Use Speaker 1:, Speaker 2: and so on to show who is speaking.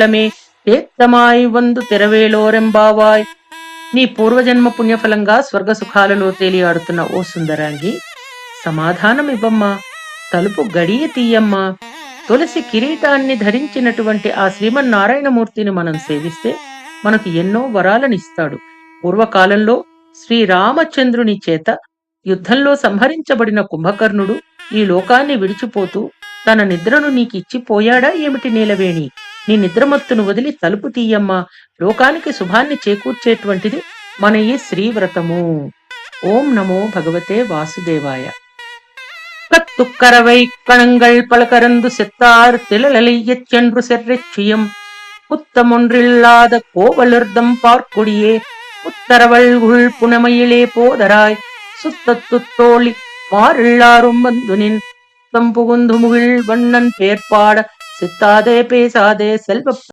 Speaker 1: ళమే ఏత్తమాయి వందు తెరవేలోరెంబావాయ్. నీ పూర్వజన్మ పుణ్యఫలంగా స్వర్గ సుఖాలలో తేలియాడుతున్న ఓ సుందరాంగి సమాధానం ఇవ్వమ్మా తలుపు గడియ తీయమ్మా. తులసి కిరీటాన్ని ధరించినటువంటి ఆ శ్రీమన్నారాయణమూర్తిని మనం సేవిస్తే మనకు ఎన్నో వరాలనిస్తాడు. పూర్వకాలంలో శ్రీరామచంద్రుని చేత యుద్ధంలో సంహరించబడిన కుంభకర్ణుడు ఈ లోకాన్ని విడిచిపోతూ తన నిద్రను నీకిచ్చిపోయాడా ఏమిటి నీలవేణి? నీ నిద్రమత్తును వదిలి తలుపు తీయమ్మా లోకానికి శుభాన్ని చేకూర్చేటువంటిది మన ఈ శ్రీవ్రతము ఓం నమో భగవతే వాసుదేవాయ கத்துக்கரவை கணங்கள் பல கறந்து செத்தார் திளலையச் சென்று செர்ரெச்சுயம் புத்தமொன்றில்லாத கோவலர்தம் பார்க்குடியே புத்தரவள் உள் புனமையிலே போதராய் சுத்தத்துத்தோழி மாறில்லாரும் வந்துனின் தம் புகுந்து முகில் வண்ணன் பேர்பாட சித்தாதே பேசாதே செல்வ